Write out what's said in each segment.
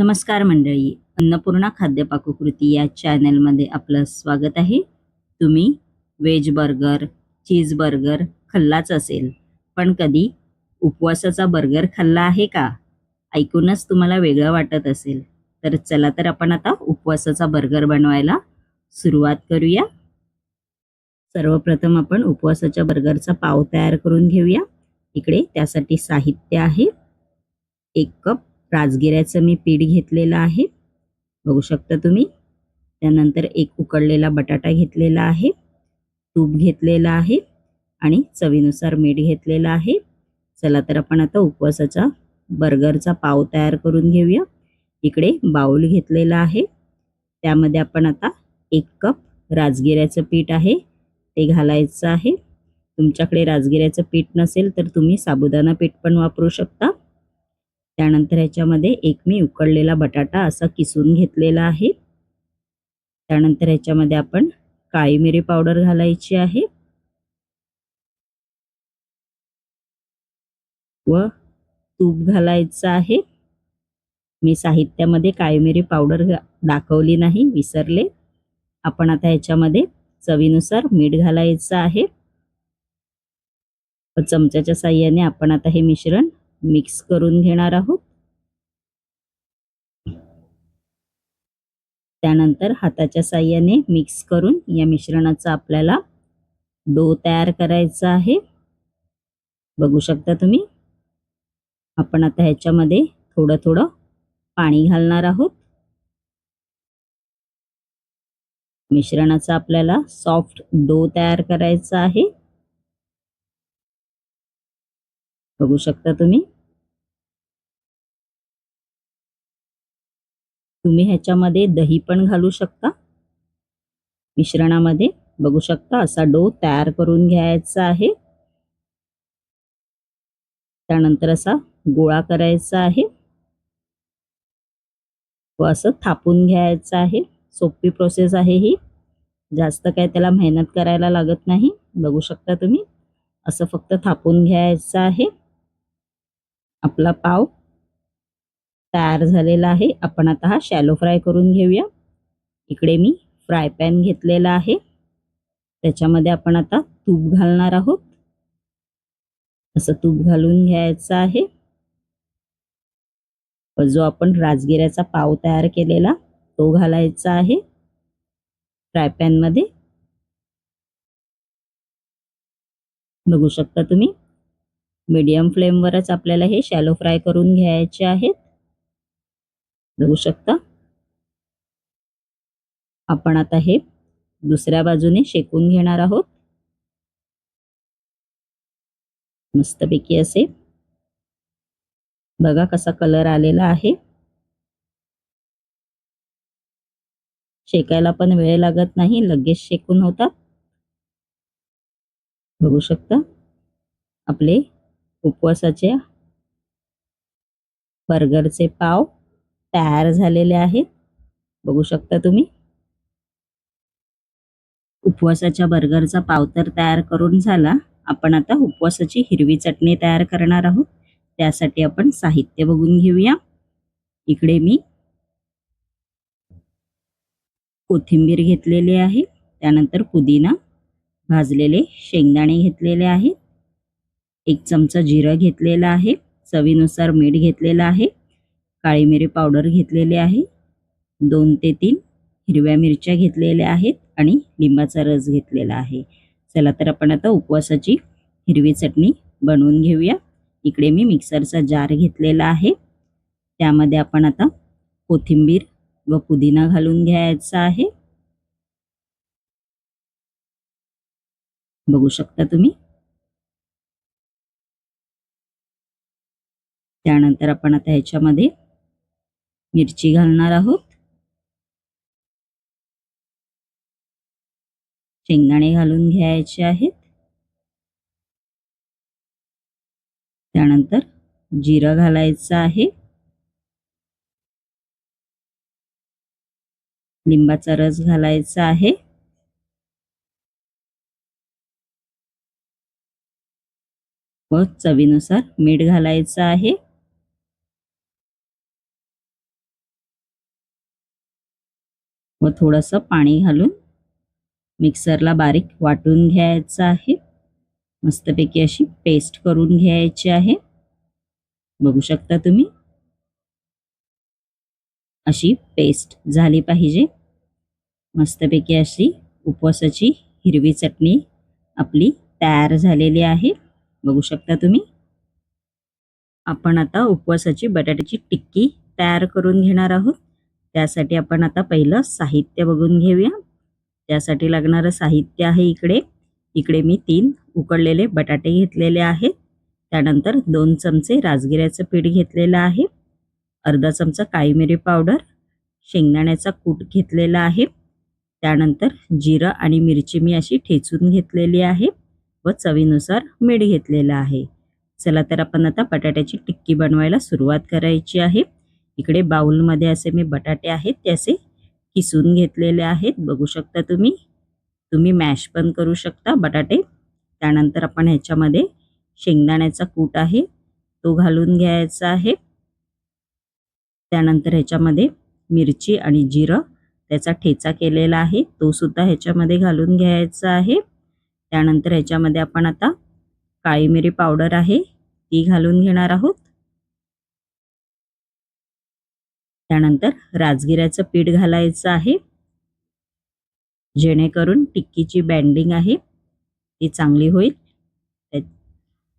नमस्कार मंडळी अन्नपूर्णा खाद्य पाककृती या चॅनलमध्ये आपलं स्वागत आहे. तुम्ही व्हेज बर्गर चीज बर्गर खाल्लाच असेल पण कधी उपवासाचा बर्गर खाल्ला आहे का? ऐकूनच तुम्हाला वेगळं वाटत असेल. तर चला तर आपण आता उपवासाचा बर्गर बनवायला सुरुवात करूया. सर्वप्रथम आपण उपवासाच्या बर्गरचा पाव तयार करून घेऊया. इकडे त्यासाठी साहित्य आहे. एक कप राजगिऱ्याचं मी पीठ घेतलेलं आहे. बघू शकता तुम्ही. त्यानंतर एक उकडलेला बटाटा घेतलेला आहे. तूप घेतलेलं आहे आणि चवीनुसार मीठ घेतलेलं आहे. चला तर आपण आता उपवासाचा बर्गरचा पाव तयार करून घेऊया. इकडे बाऊल घेतलेला आहे. त्यामध्ये आपण आता एक कप राजगिऱ्याचं पीठ आहे. ते घालायचं आहे. तुमच्याकडे राजगिऱ्याचं पीठ नसेल तर तुम्ही साबुदाणा पीठ पण वापरू शकता. त्यानंतर ह्याच्यामध्ये एक मी उकडलेला बटाटा असा किसून घेतलेला आहे. त्यानंतर ह्याच्यामध्ये आपण काळी मिरी पावडर घालायची आहे. व तूप घालायचं आहे. मी साहित्यामध्ये काळी मिरी पावडर दाखवली नाही विसरले. आपण आता ह्याच्यामध्ये चवीनुसार मीठ घालायचं आहे. चमच्याच्या साह्याने आपण आता हे मिश्रण मिक्स करून घेणार आहोत. त्यानंतर हाताच्या साह्याने मिक्स करून या मिश्रणाचा आपल्याला डो तयार करायचा आहे. बघू शकता तुम्ही? आपण आता ह्याच्यामध्ये थोडं थोडं पाणी घालणार आहोत. मिश्रणाचा आपल्याला सॉफ्ट डो तयार करायचा आहे. बघू शकता तुम्ही. तुम्ही ह्याच्यामध्ये दही पण घालू शकता. मिश्रणामध्ये बघू शकता असा डो तयार करून घ्यायचा आहे. त्यानंतर असा गोळा करायचा आहे. व असं थापून घ्यायचं आहे. सोपी प्रोसेस आहे ही. जास्त काय त्याला मेहनत करायला लागत नाही. बघू शकता तुम्ही. असं फक्त थापून घ्यायचं आहे. आपला पाव तयार झालेला आहे. आपण आता हा शॅलो फ्राय करून घेऊया. इकडे मी फ्राय पॅन घेतलेला आहे. त्याच्यामध्ये आपण आता तूप घालणार आहोत. असं तूप घालून घ्यायचं आहे. जो आपण राजगिऱ्याचा पाव तयार केलेला तो घालायचा आहे. फ्राय पॅनमध्ये बघू शकता तुम्ही? मीडियम फ्लेमवरच आपल्याला हे शॅलो फ्राय करून घ्यायचे आहेत. बघू शकता. आपण आता हे दुसऱ्या बाजूने शेकून घेणार आहोत. मस्तपैकी असे. बघा कसा कलर आलेला आहे. शेकायला पण वेळ लागत नाही लगेच शेकून होतात. बघू शकता. आपले उपवासाचे बर्गरचे पाव तयार झालेले आहेत. बघू शकता तुम्ही. उपवासाच्या बर्गरचा पाव तर तयार करून झाला. आपण आता उपवासाची हिरवी चटणी तयार करणार आहोत. त्यासाठी आपण साहित्य बघून घेऊया. इकडे मी कोथिंबीर घेतलेली आहे. त्यानंतर पुदिना भाजलेले शेंगदाणे घेतलेले आहेत. एक चमचा जिरं घेतलेला आहे. चवीनुसार मीठ घेतलेलं आहे. काळी मिरी पावडर घेतलेली आहे. दोन ते तीन हिरव्या मिरच्या घेतलेल्या आहेत आणि लिंबाचा रस घेतलेला आहे. चला तर आपण आता उपवासाची हिरवी चटणी बनवून घेऊया. इकडे मी मिक्सरचा जार घेतलेला आहे. त्यामध्ये आपण आता कोथिंबीर व पुदिना घालून घ्यायचा आहे. बघू शकता तुम्ही? त्यानंतर आपण आता ह्याच्यामध्ये मिरची घालणार आहोत. शेंगदाणे घालून घ्यायचे आहेत. त्यानंतर जिरं घालायचं आहे. लिंबाचा रस घालायचा आहे. व चवीनुसार मीठ घालायचं आहे. व थोडंसं पाणी घालून मिक्सरला बारीक वाटून घ्यायचं आहे. मस्तपैकी अशी पेस्ट करून घ्यायची आहे. बघू शकता तुम्ही. अशी पेस्ट झाली पाहिजे. मस्तपैकी अशी उपवासाची हिरवी चटणी आपली तयार झालेली आहे. बघू शकता तुम्ही. आपण आता उपवासाची बटाट्याची टिक्की तयार करून घेणार आहोत. त्यासाठी आपण आता पहिलं साहित्य बघून घेऊया. त्यासाठी लागणारं साहित्य आहे इकडे. इकडे मी तीन उकडलेले बटाटे घेतलेले आहेत. त्यानंतर दोन चमचे राजगिऱ्याचं पीठ घेतलेलं आहे. अर्धा चमचा काळी मिरी पावडर शेंगदाण्याचा कूट घेतलेला आहे. त्यानंतर जिरं आणि मिरची मी अशी ठेचून घेतलेली आहे व चवीनुसार मीठ घेतलेलं आहे. चला तर आपण आता बटाट्याची टिक्की बनवायला सुरुवात करायची आहे. इकडे बाउलमध्ये असे मी बटाटे आहेत ते असे किसून घेतलेले आहेत. बघू शकता तुम्ही तुम्ही मॅश पण करू शकता बटाटे. त्यानंतर आपण ह्याच्यामध्ये शेंगदाण्याचा कूट आहे तो घालून घ्यायचा आहे. त्यानंतर ह्याच्यामध्ये मिरची आणि जिरं त्याचा ठेचा केलेला आहे तो सुद्धा ह्याच्यामध्ये घालून घ्यायचा आहे. त्यानंतर ह्याच्यामध्ये आपण आता काळी मिरी पावडर आहे ती घालून घेणार आहोत. त्यानंतर राजगिऱ्याचं पीठ घालायचं आहे. जेणेकरून टिक्कीची बँडिंग आहे. ती चांगली होईल.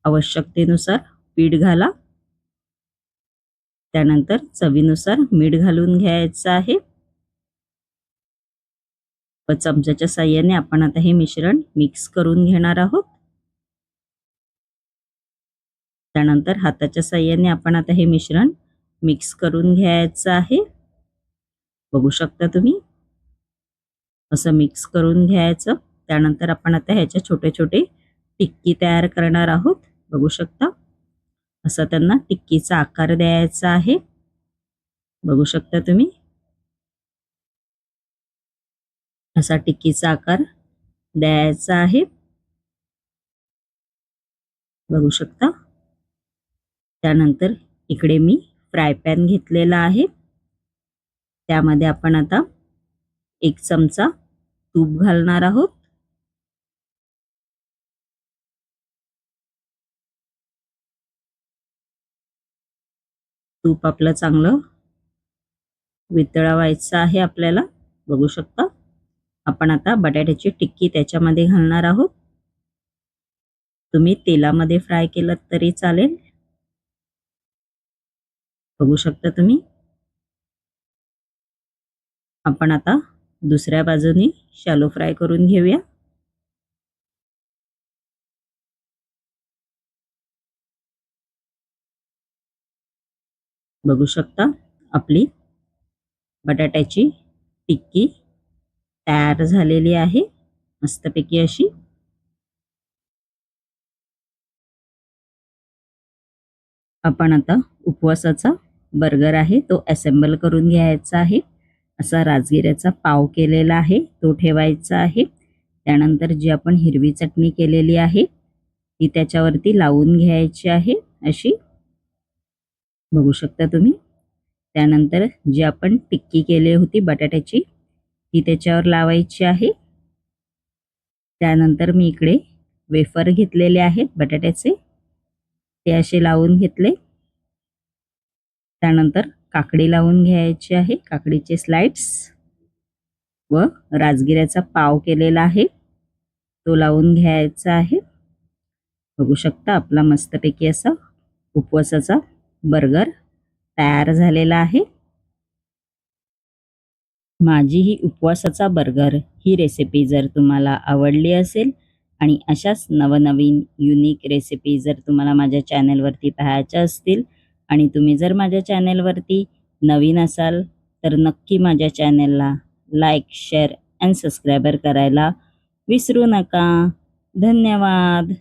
आवश्यकतेनुसार पीठ घाला. त्यानंतर चवीनुसार मीठ घालून घ्यायचं आहे. व चमच्याच्या साह्याने आपण आता हे मिश्रण मिक्स करून घेणार आहोत. त्यानंतर हाताच्या साह्याने आपण आता हे मिश्रण मिक्स करून घ्यायचं आहे. बघू शकता तुम्ही? असं मिक्स करून घ्यायचं. त्यानंतर आपण आता ह्याच्या छोटे छोटे टिक्की तयार करणार आहोत. बघू शकता? असं त्यांना टिक्कीचा आकार द्यायचा आहे. बघू शकता तुम्ही? असा टिक्कीचा आकार द्यायचा आहे. बघू शकता? त्यानंतर इकडे मी फ्राय पॅन घेतलेला आहे. त्यामध्ये आपण आता एक चमचा तूप घालणार आहोत. तूप आपलं चांगलं वितळवायचं आहे आपल्याला. बघू शकता. आपण आता बटाट्याची टिक्की त्याच्यामध्ये घालणार आहोत. तुम्ही तेलामध्ये फ्राय केलं तरी चालेल. बघू शकता तुम्ही. आपण आता दुसऱ्या बाजूने शालो फ्राय करून घेऊया. बघू शकता आपली बटाट्याची टिक्की तयार झालेली आहे. मस्तपैकी अशी. आपण आता उपवासाचा बर्गर आहे तो असेंबल करून घ्यायचा आहे. असा राजगिऱ्याचा पाव केलेला आहे तो ठेवायचा आहे. त्यानंतर जी आपण हिरवी चटणी केलेली आहे ती त्याच्यावरती लावून घ्यायची आहे अशी. बघू शकता तुम्ही. त्यानंतर जी आपण टिक्की केली होती बटाट्याची ती त्याच्यावर लावायची आहे. त्यानंतर मी इकडे वेफर घेतलेले आहेत बटाट्याचे. ते असे लावून घेतले. त्यानंतर काकडी लावून घ्यायची आहे. काकडीचे स्लाइड्स व राजगिऱ्याचा पाव केलेला आहे. तो लावून घ्यायचा आहे. बघू शकता आपला मस्तपैकी असा उपवासाचा बर्गर तयार झालेला आहे. माझी ही उपवासाचा बर्गर ही रेसिपी जर तुम्हाला आवडली असेल आणि अशाच नवनवीन युनिक रेसिपी जर तुम्हाला माझ्या चॅनलवरती पाहायच्या असतील आणि तुम्ही जर माझ्या चॅनेलवरती नवीन असाल तर नक्की माझ्या चॅनेलला लाईक शेअर अँड सबस्क्रायबर करायला विसरू नका. धन्यवाद.